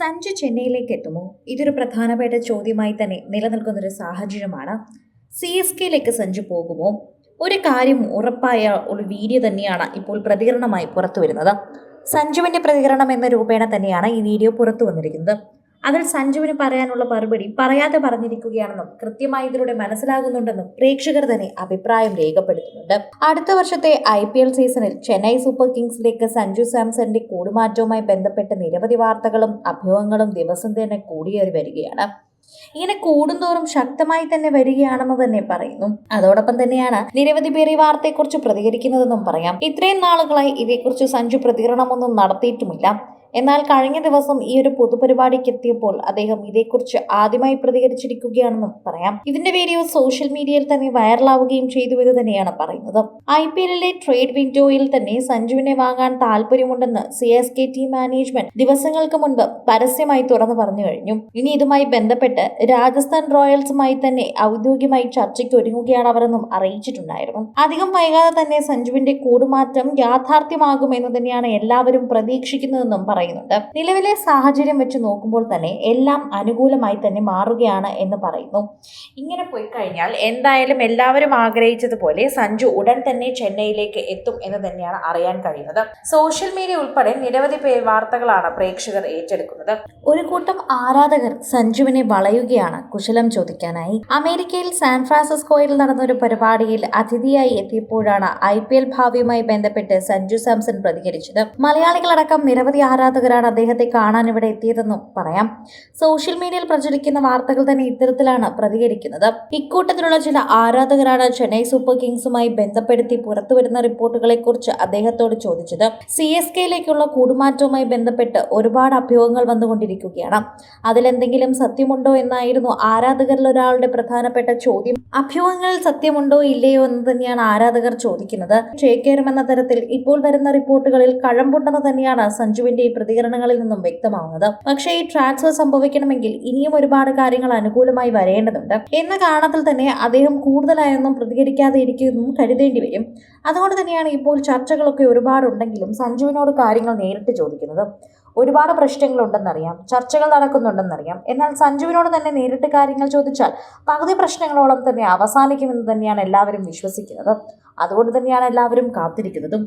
സഞ്ജു ചെന്നൈയിലേക്ക് എത്തുമോ ഇതൊരു പ്രധാനപ്പെട്ട ചോദ്യമായി തന്നെ നിലനിൽക്കുന്നൊരു സാഹചര്യമാണ്. സി എസ് കെയിലേക്ക് സഞ്ജു പോകുമോ? ഒരു കാര്യം ഉറപ്പായ ഒരു വീഡിയോ തന്നെയാണ് ഇപ്പോൾ പ്രതികരണമായി പുറത്തു വരുന്നത് സഞ്ജുവിന്റെ പ്രതികരണം എന്ന രൂപേണ തന്നെയാണ് ഈ വീഡിയോ പുറത്തു വന്നിരിക്കുന്നത് അതിൽ സഞ്ജുവിന് പറയാനുള്ള മറുപടി പറയാതെ പറഞ്ഞിരിക്കുകയാണെന്നും കൃത്യമായി ഇതിലൂടെ മനസ്സിലാകുന്നുണ്ടെന്നും പ്രേക്ഷകർ തന്നെ അഭിപ്രായം രേഖപ്പെടുത്തുന്നുണ്ട്. അടുത്ത വർഷത്തെ ഐ പി എൽ സീസണിൽ ചെന്നൈ സൂപ്പർ കിങ്സിലേക്ക് സഞ്ജു സാംസന്റെ കൂടുമാറ്റവുമായി ബന്ധപ്പെട്ട നിരവധി വാർത്തകളും അഭ്യൂഹങ്ങളും ദിവസം തന്നെ കൂടിയേറി വരികയാണ്. ഇങ്ങനെ കൂടുന്തോറും ശക്തമായി തന്നെ വരികയാണെന്ന് തന്നെ പറയുന്നു. അതോടൊപ്പം തന്നെയാണ് നിരവധി പേർ ഈ വാർത്തയെക്കുറിച്ച് പ്രതികരിക്കുന്നതെന്നും പറയാം. ഇത്രയും നാളുകളായി ഇതേക്കുറിച്ച് സഞ്ജു പ്രതികരണമൊന്നും നടത്തിയിട്ടുമില്ല. എന്നാൽ കഴിഞ്ഞ ദിവസം ഈ ഒരു പൊതുപരിപാടിക്ക് എത്തിയപ്പോൾ അദ്ദേഹം ഇതേക്കുറിച്ച് ആദ്യമായി പ്രതികരിച്ചിരിക്കുകയാണെന്നും പറയാം. ഇതിന്റെ വീഡിയോ സോഷ്യൽ മീഡിയയിൽ തന്നെ വൈറലാവുകയും ചെയ്തു എന്ന് തന്നെയാണ് പറയുന്നത്. ഐ പി എല്ലിലെ ട്രേഡ് വിൻഡോയിൽ തന്നെ സഞ്ജുവിനെ വാങ്ങാൻ താല്പര്യമുണ്ടെന്ന് C S K T management ദിവസങ്ങൾക്ക് മുൻപ് പരസ്യമായി തുറന്നു പറഞ്ഞു കഴിഞ്ഞു. ഇനി ഇതുമായി ബന്ധപ്പെട്ട് രാജസ്ഥാൻ റോയൽസുമായി തന്നെ ഔദ്യോഗികമായി ചർച്ചയ്ക്ക് ഒരുങ്ങുകയാണ് അവരെന്നും അറിയിച്ചിട്ടുണ്ടായിരുന്നു. അധികം വൈകാതെ തന്നെ സഞ്ജുവിന്റെ കൂടുമാറ്റം യാഥാർത്ഥ്യമാകുമെന്ന് തന്നെയാണ് എല്ലാവരും പ്രതീക്ഷിക്കുന്നതെന്നും പറയുന്നുണ്ട്. നിലവിലെ സാഹചര്യം വെച്ച് നോക്കുമ്പോൾ തന്നെ എല്ലാം അനുകൂലമായി തന്നെ മാറുകയാണ് എന്ന് പറയുന്നു. ഇങ്ങനെ പോയി കഴിഞ്ഞാൽ എന്തായാലും എല്ലാവരും ആഗ്രഹിച്ചതുപോലെ സഞ്ജു ഉടൻ തന്നെ ചെന്നൈയിലേക്ക് എത്തും എന്ന് തന്നെയാണ് അറിയാൻ കഴിയുന്നത്. സോഷ്യൽ മീഡിയ ഉൾപ്പെടെ നിരവധി വാർത്തകളാണ് പ്രേക്ഷകർ ഏറ്റെടുക്കുന്നത്. ഒരു കൂട്ടം ആരാധകർ സഞ്ജുവിനെ വളയുകയാണ് കുശലം ചോദിക്കാനായി. അമേരിക്കയിൽ സാൻ ഫ്രാൻസിസ്കോയിൽ നടന്ന ഒരു പരിപാടിയിൽ അതിഥിയായി എത്തിയപ്പോഴാണ് ഐ പി എൽ ഭാവിയുമായി ബന്ധപ്പെട്ട് സഞ്ജു സാംസൺ പ്രതികരിച്ചത്. മലയാളികളടക്കം നിരവധി ആരാധകരാണ് അദ്ദേഹത്തെ കാണാൻ ഇവിടെ എത്തിയതെന്നും പറയാം. സോഷ്യൽ മീഡിയയിൽ പ്രചരിക്കുന്ന വാർത്തകൾ തന്നെ ഇത്തരത്തിലാണ് പ്രതികരിക്കുന്നത്. ഇക്കൂട്ടത്തിലുള്ള ചില ആരാധകരാണ് ചെന്നൈ സൂപ്പർ കിങ്സുമായി ബന്ധപ്പെടുത്തി പുറത്തുവരുന്ന റിപ്പോർട്ടുകളെ കുറിച്ച് അദ്ദേഹത്തോട് ചോദിച്ചത്. സി എസ് കെയിലേക്കുള്ള കൂടുമാറ്റവുമായി ബന്ധപ്പെട്ട് ഒരുപാട് അഭ്യൂഹങ്ങൾ വന്നുകൊണ്ടിരിക്കുകയാണ്. അതിലെന്തെങ്കിലും സത്യമുണ്ടോ എന്നായിരുന്നു ആരാധകരിൽ ഒരാളുടെ പ്രധാനപ്പെട്ട ചോദ്യം. അഭ്യൂഹങ്ങളിൽ സത്യമുണ്ടോ ഇല്ലയോ എന്ന് തന്നെയാണ് ആരാധകർ ചോദിക്കുന്നത്. ചേക്കേറുമെന്ന തരത്തിൽ ഇപ്പോൾ വരുന്ന റിപ്പോർട്ടുകളിൽ കഴമ്പുണ്ടെന്ന് തന്നെയാണ് സഞ്ജുവിന്റെ പ്രതികരണങ്ങളിൽ നിന്നും വ്യക്തമാവുന്നത്. പക്ഷേ ഈ ട്രാൻസ്ഫർ സംഭവിക്കണമെങ്കിൽ ഇനിയും ഒരുപാട് കാര്യങ്ങൾ അനുകൂലമായി വരേണ്ടതുണ്ട്. എന്ന കാരണത്തിൽ തന്നെ അദ്ദേഹം കൂടുതലായൊന്നും പ്രതികരിക്കാതെ ഇരിക്കുമെന്നും കരുതേണ്ടി വരും. അതുകൊണ്ട് തന്നെയാണ് ഇപ്പോൾ ചർച്ചകളൊക്കെ ഒരുപാടുണ്ടെങ്കിലും സഞ്ജുവിനോട് കാര്യങ്ങൾ നേരിട്ട് ചോദിക്കുന്നത്. ഒരുപാട് പ്രശ്നങ്ങളുണ്ടെന്നറിയാം. ചർച്ചകൾ നടക്കുന്നുണ്ടെന്നറിയാം. എന്നാൽ സഞ്ജുവിനോട് തന്നെ നേരിട്ട് കാര്യങ്ങൾ ചോദിച്ചാൽ പകുതി പ്രശ്നങ്ങളോളം തന്നെ അവസാനിക്കുമെന്ന് തന്നെയാണ് എല്ലാവരും വിശ്വസിക്കുന്നത്. അതുകൊണ്ട് തന്നെയാണ് എല്ലാവരും കാത്തിരിക്കുന്നതും.